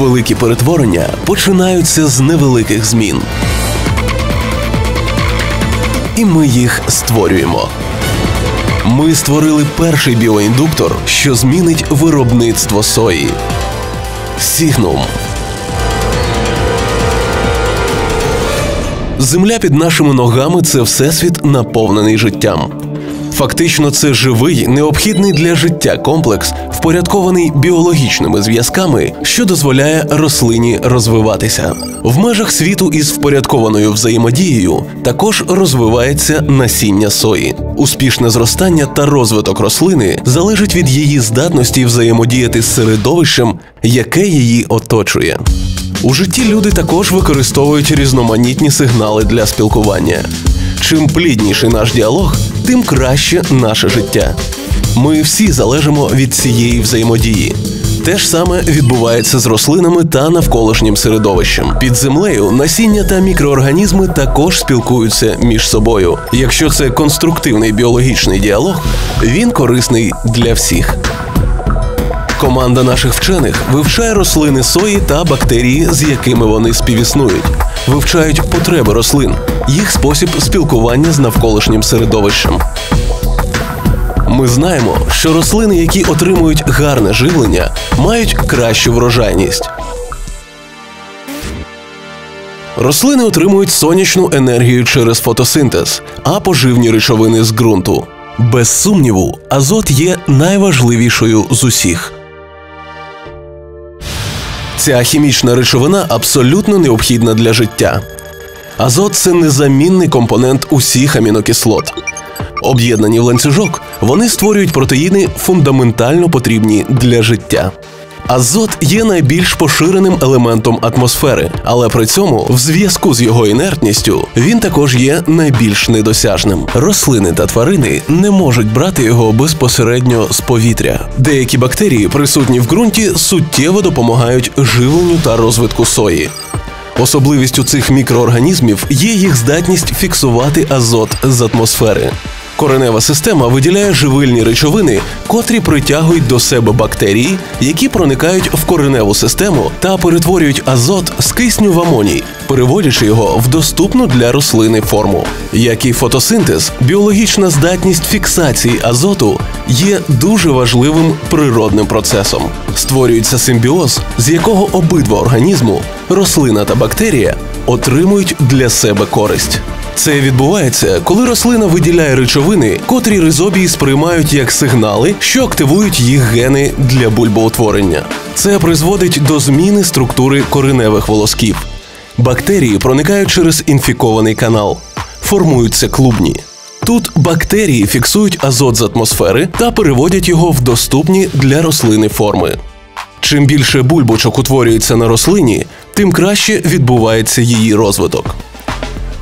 Великі перетворення починаються з невеликих змін. І ми їх створюємо. Ми створили перший біоіндуктор, що змінить виробництво сої. Сігнум. Земля під нашими ногами це всесвіт наповнений життям. Фактично, це живий, необхідний для життя комплекс, впорядкований біологічними зв'язками, що дозволяє рослині розвиватися. В межах світу із впорядкованою взаємодією також розвивається насіння сої. Успішне зростання та розвиток рослини залежить від її здатності взаємодіяти з середовищем, яке її оточує. У житті люди також використовують різноманітні сигнали для спілкування. Чим плідніший наш діалог, тим краще наше життя. Ми всі залежимо від цієї взаємодії. Те ж саме відбувається з рослинами та навколишнім середовищем. Під землею насіння та мікроорганізми також спілкуються між собою. Якщо це конструктивний біологічний діалог, він корисний для всіх. Команда наших вчених вивчає рослини сої та бактерії, з якими вони співіснують, вивчають потреби рослин, їх спосіб спілкування з навколишнім середовищем. Ми знаємо, що рослини, які отримують гарне живлення, мають кращу врожайність. Рослини отримують сонячну енергію через фотосинтез, а поживні речовини з ґрунту. Без сумніву, азот є найважливішою з усіх. Ця хімічна речовина абсолютно необхідна для життя. Азот це незамінний компонент усіх амінокислот. Об'єднані в ланцюжок, вони створюють протеїни фундаментально потрібні для життя. Азот є найбільш поширеним елементом атмосфери, але при цьому, в зв'язку з його інертністю, він також є найбільш недосяжним. Рослини та тварини не можуть брати його безпосередньо з повітря. Деякі бактерії, присутні в ґрунті, суттєво допомагають живленню та розвитку сої. Особливістю цих мікроорганізмів є їх здатність фіксувати азот з атмосфери. Коренева система виділяє живильні речовини, котрі притягують до себе бактерії, які проникають в кореневу систему та перетворюють азот з кисню в амоній, переводячи його в доступну для рослини форму. Як і фотосинтез, біологічна здатність фіксації азоту є дуже важливим природним процесом. Створюється симбіоз, з якого обидва організму, рослина та бактерія, отримують для себе користь. Це відбувається, коли рослина виділяє речовини, котрі ризобії сприймають як сигнали, що активують їх гени для бульбоутворення. Це призводить до зміни структури кореневих волосків. Бактерії проникають через інфікований канал, формуються клубні. Тут бактерії фіксують азот з атмосфери та переводять його в доступні для рослини форми. Чим більше бульбочок утворюється на рослині, тим краще відбувається її розвиток.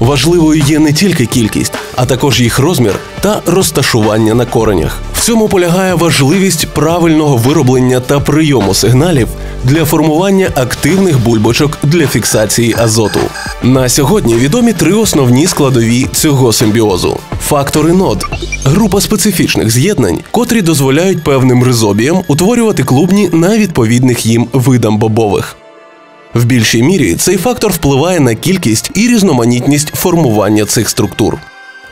Важливою є не тільки кількість, а також їх розмір та розташування на коренях. В цьому полягає важливість правильного вироблення та прийому сигналів для формування активних бульбочок для фіксації азоту. На сьогодні відомі три основні складові цього симбіозу: фактори нод, група специфічних з'єднань, котрі дозволяють певним ризобіям утворювати клубні на відповідних їм видам бобових. В більшій мірі цей фактор впливає на кількість і різноманітність формування цих структур.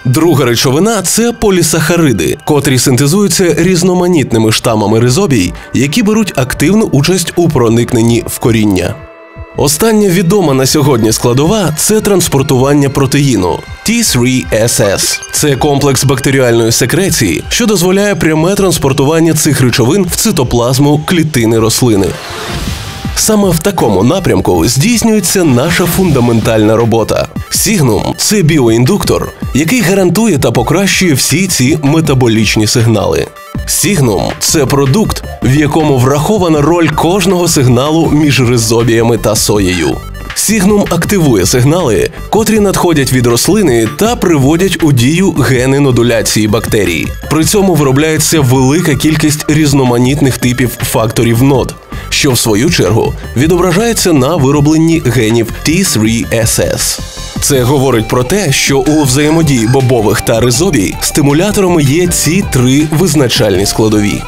Друга речовина це полісахариди, котрі синтезуються різноманітними штамами ризобій, які беруть активну участь у проникненні в коріння. Остання відома на сьогодні складова це транспортування протеїну T3SS. Це комплекс бактеріальної секреції, що дозволяє пряме транспортування цих речовин в цитоплазму клітини рослини. Саме в такому напрямку здійснюється наша фундаментальна робота. Сігнум це біоіндуктор, який гарантує та покращує всі ці метаболічні сигнали. Сігнум це продукт, в якому врахована роль кожного сигналу між ризобіями та соєю. Сігнум активує сигнали, котрі надходять від рослини та приводять у дію гени нодуляції бактерій. При цьому виробляється велика кількість різноманітних типів факторів нод, що в свою чергу відображається на виробленні генів T3SS. Це говорить про те, що у взаємодії бобових та ризобій стимуляторами є ці три визначальні складові.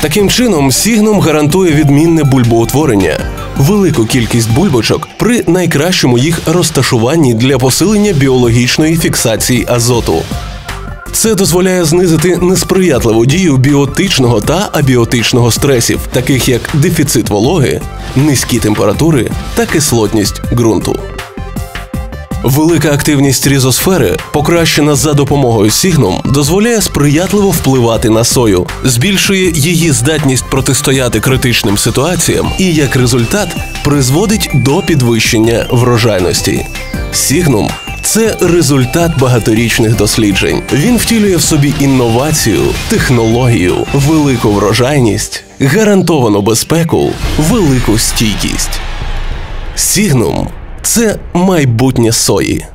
Таким чином, Сігнум гарантує відмінне бульбоутворення, велику кількість бульбочок при найкращому їх розташуванні для посилення біологічної фіксації азоту. Це дозволяє знизити несприятливу дію біотичного та абіотичного стресів, таких як дефіцит вологи, низькі температури та кислотність ґрунту. Велика активність різосфери, покращена за допомогою Сігнум, дозволяє сприятливо впливати на сою, збільшує її здатність протистояти критичним ситуаціям і, як результат, призводить до підвищення врожайності. Сігнум це результат багаторічних досліджень. Він втілює в собі інновацію, технологію, велику врожайність, гарантовану безпеку, велику стійкість. Сігнум це майбутнє сої.